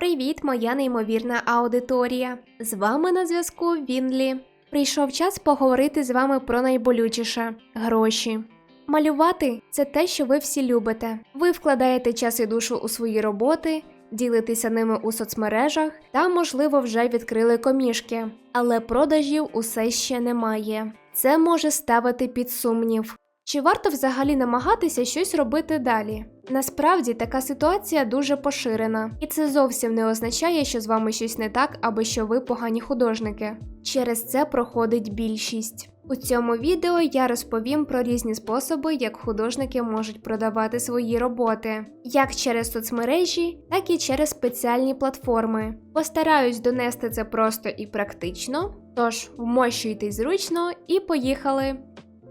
Привіт, моя неймовірна аудиторія! З вами на зв'язку Вінлі. Прийшов час поговорити з вами про найболючіше гроші. Малювати це те, що ви всі любите. Ви вкладаєте час і душу у свої роботи, ділитеся ними у соцмережах та, можливо, вже відкрили комішки, але продажів усе ще немає. Це може ставити під сумнів. Чи варто взагалі намагатися щось робити далі? Насправді така ситуація дуже поширена, і це зовсім не означає, що з вами щось не так або що ви погані художники. Через це проходить більшість. У цьому відео я розповім про різні способи, як художники можуть продавати свої роботи, як через соцмережі, так і через спеціальні платформи. Постараюсь донести це просто і практично, тож вмощуйтесь зручно і поїхали!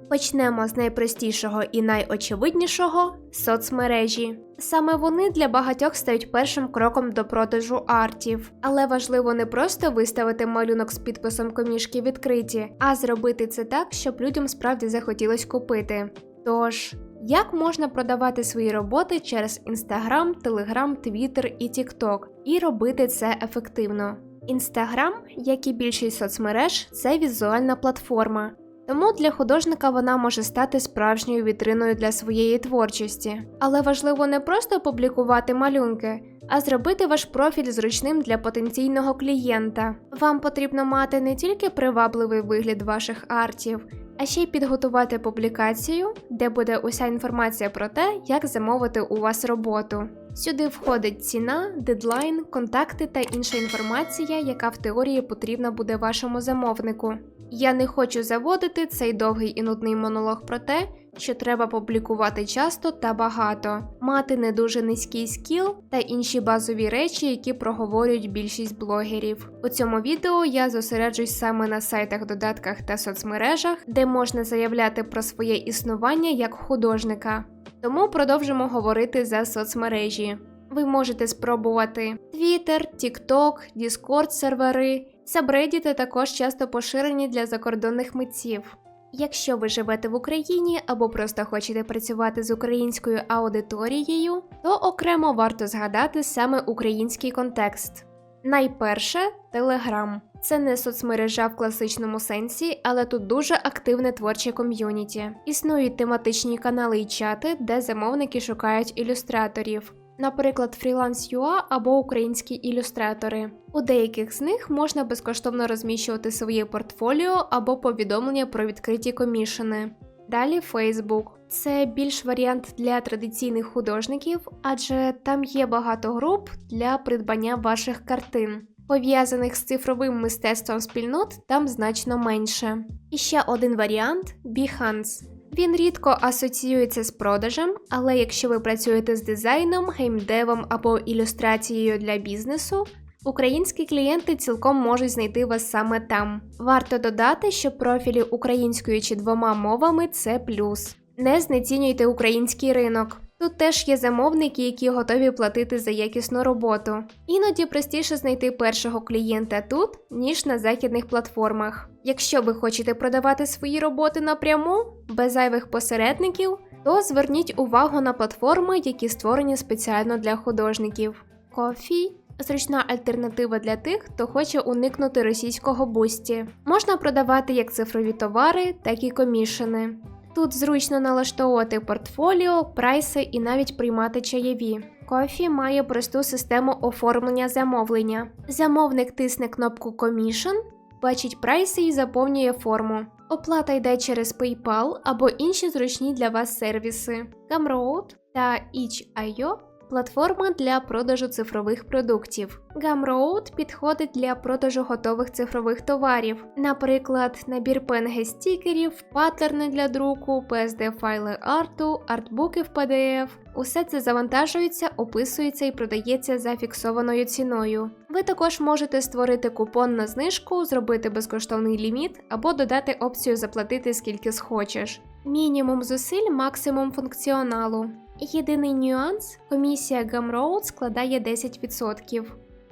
Почнемо з найпростішого і найочевиднішого соцмережі. Саме вони для багатьох стають першим кроком до продажу артів, але важливо не просто виставити малюнок з підписом комішки відкриті, а зробити це так, щоб людям справді захотілось купити. Тож, як можна продавати свої роботи через Instagram, Telegram, Twitter і TikTok і робити це ефективно? Інстаграм, як і більшість соцмереж, це візуальна платформа. Тому для художника вона може стати справжньою вітриною для своєї творчості. Але важливо не просто публікувати малюнки, а зробити ваш профіль зручним для потенційного клієнта. Вам потрібно мати не тільки привабливий вигляд ваших артів, а ще й підготувати публікацію, де буде уся інформація про те, як замовити у вас роботу. Сюди входить ціна, дедлайн, контакти та інша інформація, яка в теорії потрібна буде вашому замовнику. Я не хочу заводити цей довгий і нудний монолог про те, що треба публікувати часто та багато, мати не дуже низький скіл та інші базові речі, які проговорюють більшість блогерів. У цьому відео я зосереджусь саме на сайтах, додатках та соцмережах, де можна заявляти про своє існування як художника. Тому продовжимо говорити за соцмережі. Ви можете спробувати Twitter, TikTok, Discord сервери. Сабреддіти також часто поширені для закордонних митців. Якщо ви живете в Україні або просто хочете працювати з українською аудиторією, то окремо варто згадати саме український контекст. Найперше Telegram. Це не соцмережа в класичному сенсі, але тут дуже активне творче ком'юніті. Існують тематичні канали і чати, де замовники шукають ілюстраторів наприклад, Freelance.ua або українські ілюстратори. У деяких з них можна безкоштовно розміщувати своє портфоліо або повідомлення про відкриті комішини. Далі Facebook. Це більш варіант для традиційних художників, адже там є багато груп для придбання ваших картин. Пов'язаних з цифровим мистецтвом спільнот там значно менше. І ще один варіант Behance. Він рідко асоціюється з продажем, але якщо ви працюєте з дизайном, геймдевом або ілюстрацією для бізнесу, українські клієнти цілком можуть знайти вас саме там. Варто додати, що профілі українською чи двома мовами це плюс. Не знецінюйте український ринок. Тут теж є замовники, які готові платити за якісну роботу. Іноді простіше знайти першого клієнта тут, ніж на західних платформах. Якщо ви хочете продавати свої роботи напряму, без зайвих посередників, то зверніть увагу на платформи, які створені спеціально для художників. Кофі зручна альтернатива для тих, хто хоче уникнути російського бусті. Можна продавати як цифрові товари, так і комішини. Тут зручно налаштовувати портфоліо, прайси і навіть приймати чаєві. Кофі має просту систему оформлення замовлення. Замовник тисне кнопку Commission, бачить прайси і заповнює форму. Оплата йде через PayPal або інші зручні для вас сервіси. Gumroad та Itch.io платформа для продажу цифрових продуктів. Gumroad підходить для продажу готових цифрових товарів, наприклад, набір PNG стікерів, паттерни для друку, PSD файли арту, артбуки в PDF. Усе це завантажується, описується і продається за фіксованою ціною. Ви також можете створити купон на знижку, зробити безкоштовний ліміт або додати опцію заплатити скільки схочеш. Мінімум зусиль, максимум функціоналу. Єдиний нюанс комісія Gumroad складає 10%.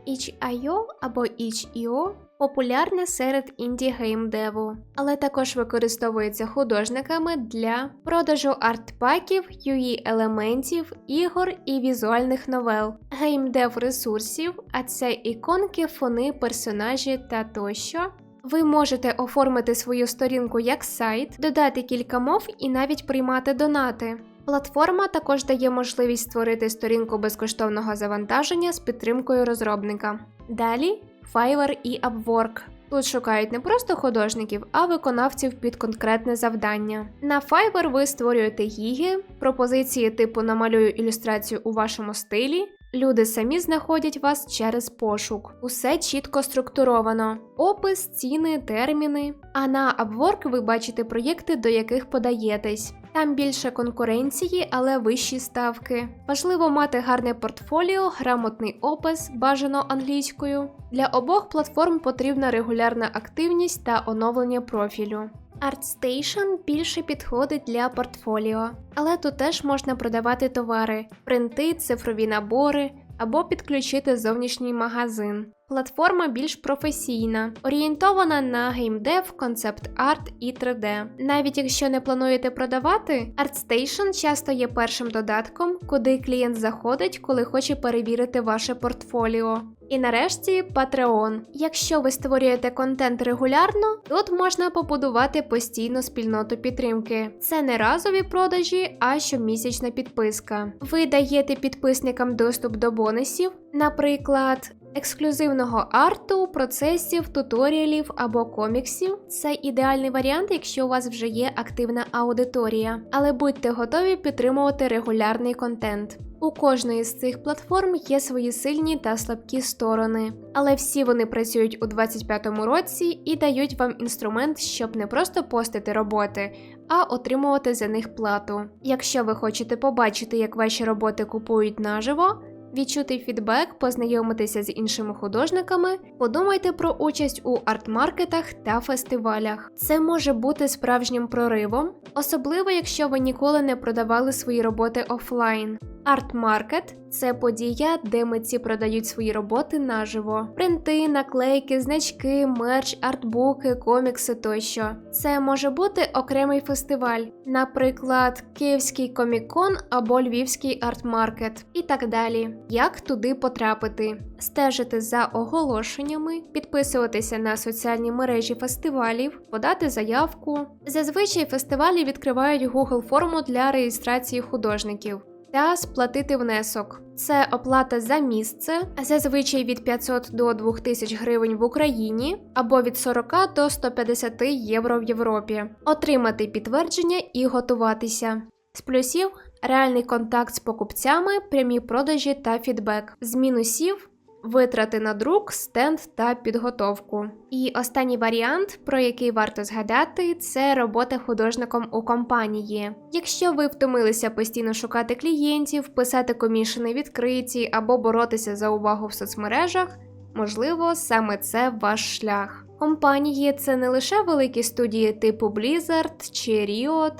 Itch.io або Itch.io популярне серед інді геймдеву, але також використовується художниками для продажу артпаків, UI елементів, ігор і візуальних новел, геймдев ресурсів, а це іконки, фони, персонажі та тощо. Ви можете оформити свою сторінку як сайт, додати кілька мов і навіть приймати донати. Платформа також дає можливість створити сторінку безкоштовного завантаження з підтримкою розробника. Далі Fiverr і Upwork. Тут шукають не просто художників, а виконавців під конкретне завдання. На Fiverr ви створюєте гіги, пропозиції типу намалюю ілюстрацію у вашому стилі. Люди самі знаходять вас через пошук. Усе чітко структуровано: опис, ціни, терміни. А на Upwork ви бачите проєкти, до яких подаєтесь. Там більше конкуренції, але вищі ставки. Важливо мати гарне портфоліо, грамотний опис, бажано англійською. Для обох платформ потрібна регулярна активність та оновлення профілю. ArtStation більше підходить для портфоліо, але тут теж можна продавати товари, принти, цифрові набори або підключити зовнішній магазин. Платформа більш професійна, орієнтована на геймдев, концепт арт і 3D. Навіть якщо не плануєте продавати, ArtStation часто є першим додатком, куди клієнт заходить, коли хоче перевірити ваше портфоліо. І нарешті Patreon. Якщо ви створюєте контент регулярно, тут можна побудувати постійну спільноту підтримки. Це не разові продажі, а щомісячна підписка. Ви даєте підписникам доступ до бонусів, наприклад. Ексклюзивного арту, процесів, туторіалів або коміксів це ідеальний варіант, якщо у вас вже є активна аудиторія, але будьте готові підтримувати регулярний контент. У кожної з цих платформ є свої сильні та слабкі сторони, але всі вони працюють у 2025 році і дають вам інструмент, щоб не просто постити роботи, а отримувати за них плату. Якщо ви хочете побачити, як ваші роботи купують наживо. Відчути фідбек, познайомитися з іншими художниками, подумайте про участь у арт-маркетах та фестивалях. Це може бути справжнім проривом, особливо якщо ви ніколи не продавали свої роботи офлайн. Арт-маркет це подія, де митці продають свої роботи наживо: принти, наклейки, значки, мерч, артбуки, комікси тощо. Це може бути окремий фестиваль, наприклад, Київський комікон або Львівський арт-маркет і так далі. Як туди потрапити? Стежити за оголошеннями, підписуватися на соціальні мережі фестивалів, подати заявку. Зазвичай фестивалі відкривають Google форму для реєстрації художників та сплатити внесок. Це оплата за місце, зазвичай від 500 до 2000 гривень в Україні або від 40 до 150 євро в Європі, отримати підтвердження і готуватися. З плюсів реальний контакт з покупцями, прямі продажі та фідбек. З мінусів витрати на друк, стенд та підготовку. І останній варіант, про який варто згадати, це робота художником у компанії. Якщо ви втомилися постійно шукати клієнтів, писати комішени відкриті або боротися за увагу в соцмережах, можливо, саме це ваш шлях. Компанії це не лише великі студії типу Blizzard чи Riot,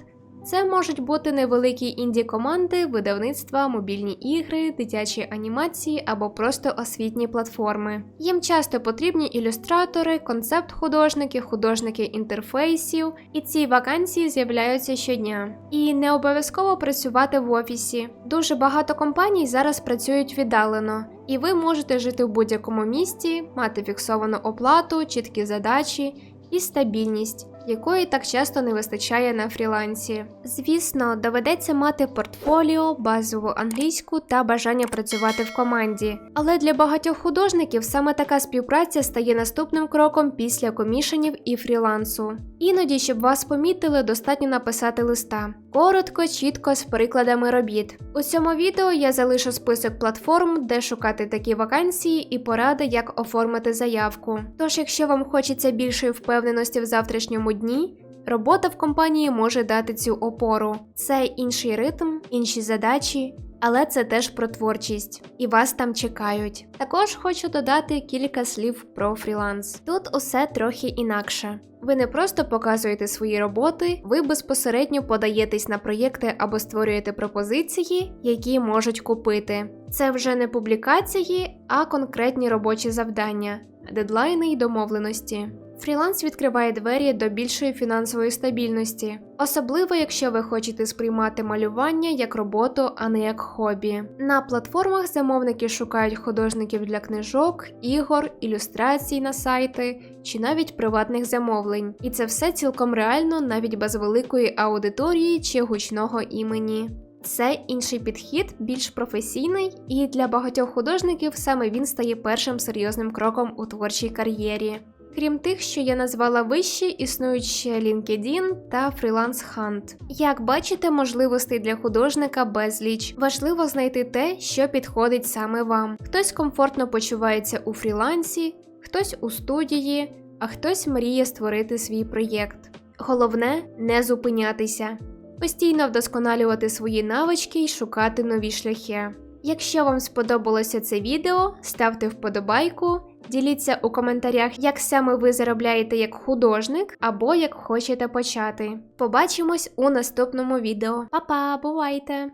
це можуть бути невеликі інді-команди, видавництва, мобільні ігри, дитячі анімації або просто освітні платформи. Їм часто потрібні ілюстратори, концепт-художники, художники інтерфейсів, і ці вакансії з'являються щодня. І не обов'язково працювати в офісі. Дуже багато компаній зараз працюють віддалено. І ви можете жити в будь-якому місті, мати фіксовану оплату, чіткі задачі і стабільність якої так часто не вистачає на фрілансі. Звісно, доведеться мати портфоліо, базову англійську та бажання працювати в команді. Але для багатьох художників саме така співпраця стає наступним кроком після комішенів і фрілансу. Іноді, щоб вас помітили, достатньо написати листа. Коротко, чітко з прикладами робіт. У цьому відео я залишу список платформ, де шукати такі вакансії і поради, як оформити заявку. Тож, якщо вам хочеться більшої впевненості в завтрашньому дні, робота в компанії може дати цю опору. Це інший ритм, інші задачі. Але це теж про творчість, і вас там чекають. Також хочу додати кілька слів про фріланс. Тут усе трохи інакше. Ви не просто показуєте свої роботи, ви безпосередньо подаєтесь на проєкти або створюєте пропозиції, які можуть купити. Це вже не публікації, а конкретні робочі завдання. дедлайни й домовленості. Фріланс відкриває двері до більшої фінансової стабільності, особливо якщо ви хочете сприймати малювання як роботу, а не як хобі. На платформах замовники шукають художників для книжок, ігор, ілюстрацій на сайти чи навіть приватних замовлень. І це все цілком реально навіть без великої аудиторії чи гучного імені. Це інший підхід, більш професійний, і для багатьох художників саме він стає першим серйозним кроком у творчій кар'єрі. Крім тих, що я назвала вище, існують ще LinkedIn та Freelance Hunt. Як бачите, можливостей для художника безліч. Важливо знайти те, що підходить саме вам. Хтось комфортно почувається у фрілансі, хтось у студії, а хтось мріє створити свій проєкт. Головне не зупинятися, постійно вдосконалювати свої навички і шукати нові шляхи. Якщо вам сподобалося це відео, ставте вподобайку, діліться у коментарях, як саме ви заробляєте як художник або як хочете почати. Побачимось у наступному відео. Па-па, бувайте!